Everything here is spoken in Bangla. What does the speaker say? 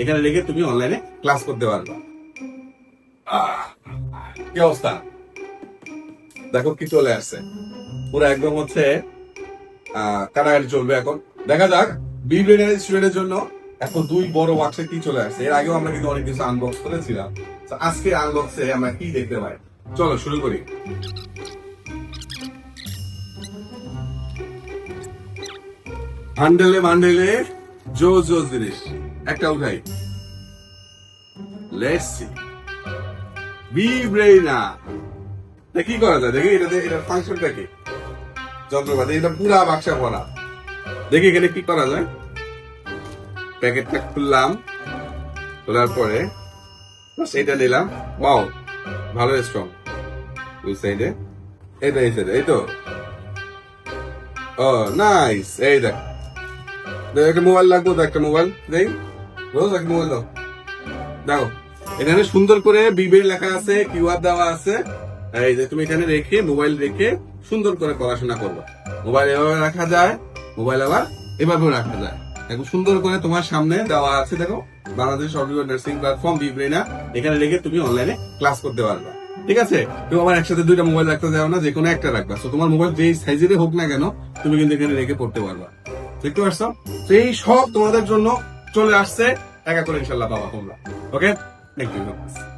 এখানে রেখে তুমি অনলাইনে ক্লাস করতে পারবা। কি অবস্থা? দেখো কি চলে আসছে। পুরো একদম হচ্ছে কাটাকাটি চলবে এখন। দেখা যাক বি স্টুডেন্টের জন্য এখন দুই বড় বাক্সে কি চলে আসছে। এর আগেও আমরা কিন্তু অনেক কিছু আনবক্স করেছিলাম। আজকে আনবক্সে আমরা কি দেখতে পাই? চলো, শুরু করি। হান্ডেলে মান্ডেলে জো জো জিনিস। একটা উঠাই। লেটস বি ব্রেইনা কি করা যায়? দেখি এটা এটা ফাংশনটা কি? যন্ত্রপাতি এটা পুরা বাক্সা ভরা। দেখি এখানে কি করা যায়। প্যাকেটটা খুললাম খোলার পরে এটা নিলাম। ওয়াও ভালো স্ট্রং ওই সাইডে এটা এই সাইডে এই তো। ও নাইস এই দেখ। দেখ, একটা মোবাইল লাগবো তো একটা মোবাইল দেখ দাও। দেখো এখানে সুন্দর করে বিবের লেখা আছে কিউআর দেওয়া আছে। এই যে তুমি এখানে রেখে, মোবাইল রেখে সুন্দর করে পড়াশোনা করবে। মোবাইল এভাবে রাখা যায়, মোবাইল আবার এভাবেও রাখা যায়। একদম সুন্দর করে তোমার সামনে দেওয়া আছে, দেখো। বাংলাদেশ সফটওয়্যার নার্সিং প্ল্যাটফর্ম, বিব্রেনা। এখানে রেখে তুমি অনলাইনে ক্লাস করতে পারবে। ঠিক আছে? তুমি আবার একসাথে দুইটা মোবাইল রাখতে যাও না যে কোনো একটা রাখবা। তো তোমার মোবাইল যেই সাইজেরই হোক না কেন, তুমি কিন্তু এখানে রেখে পড়তে পারবা। দেখতে পারছ? তো এই সব তোমাদের জন্য চলে আসছে। একা করে ইনশাল্লাহ বাবা তোমরা। Okay thank you